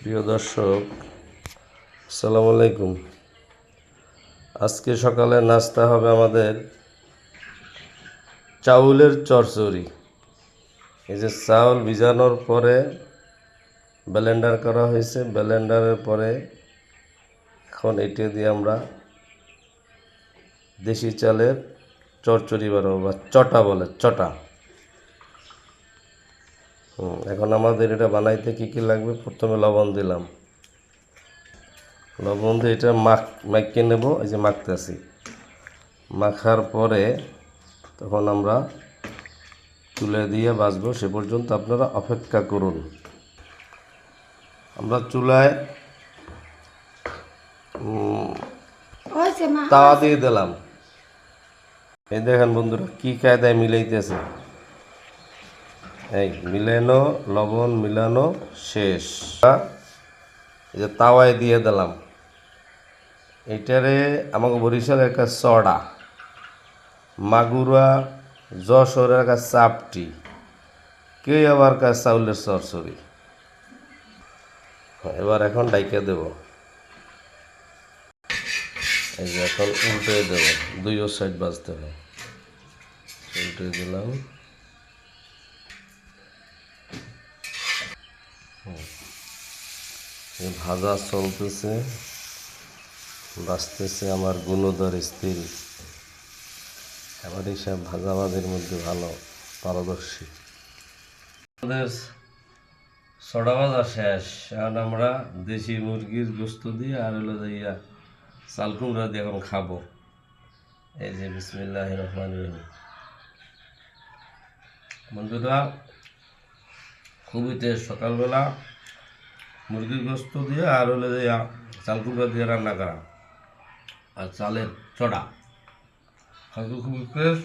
প্রিয় দর্শক, আসসালামু আলাইকুম। আজকে সকালে নাস্তা হবে আমাদের চাউলের চরচড়ি। এই যে চাউল ভিজানোর পরে ব্লেন্ডার করা হয়েছে। ব্লেন্ডারের পরে এখন এটা দিয়ে আমরা দেশি চালের চরচড়ি বানাবো, বা চটা বলে, চটা। এখন আমাদের এটা বানাইতে কি কি লাগবে? প্রথমে লবণ দিলাম। লবণ দিয়ে এটা মাখ মাখিয়ে নেব এই যে মাখতেছি। মাখার পরে তখন আমরা তুলে দিয়ে বাজবো সে পর্যন্ত আপনারা অপেক্ষা করুন। আমরা চুলায় তাওয়া দিয়ে দিলাম। এই দেখেন বন্ধুরা কী কায়দায় মিলাইতেছে। এই, মিলানো, লবণ মিলানো শেষ। এই যে তাওয়ায় দিয়ে দিলাম। এইটারে আমাকে বরিশালের একটা চড়া, মাগুরা, যশোরের একটা চাপটি কেউ আবার কাজ চাউলের সরসরি এবার এখন ডাইকে দেব। এই যে এখন উল্টে দেব, দুইও সাইড বাজতে হবে উল্টে দিলাম। ভাজা চলতেছে বাঁচতেছে আমার গুণধর স্ত্রী। এবার এইসব ভাজাভাজির মধ্যে ভালো, পারদর্শী। আমাদের ছটা ভাজা শেষ। এখন আমরা দেশি মুরগির গোস্ত দিয়ে আর হলো যাইয়া চাল কুমড়া দিয়ে এখন খাব। এই যে বিসমিল্লাহ রহমান রহিম। বন্ধুরা খুবই তেজ সকালবেলা মুরগির গোস্ত দিয়ে আর হলে যে চাল কুমড়া দিয়ে রান্না করা। আর চালের চড়া। খাইতে খুবই ফ্রেশ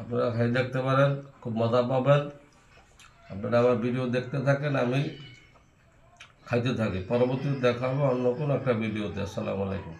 আপনারা খাই দেখতে পারেন, খুব মজা পাবেন। আপনারা আমার ভিডিও দেখতে থাকেন, আমি খাইতে থাকি। পরবর্তীতে দেখাবো অন্য কোনো একটা ভিডিওতে আসসালামু আলাইকুম।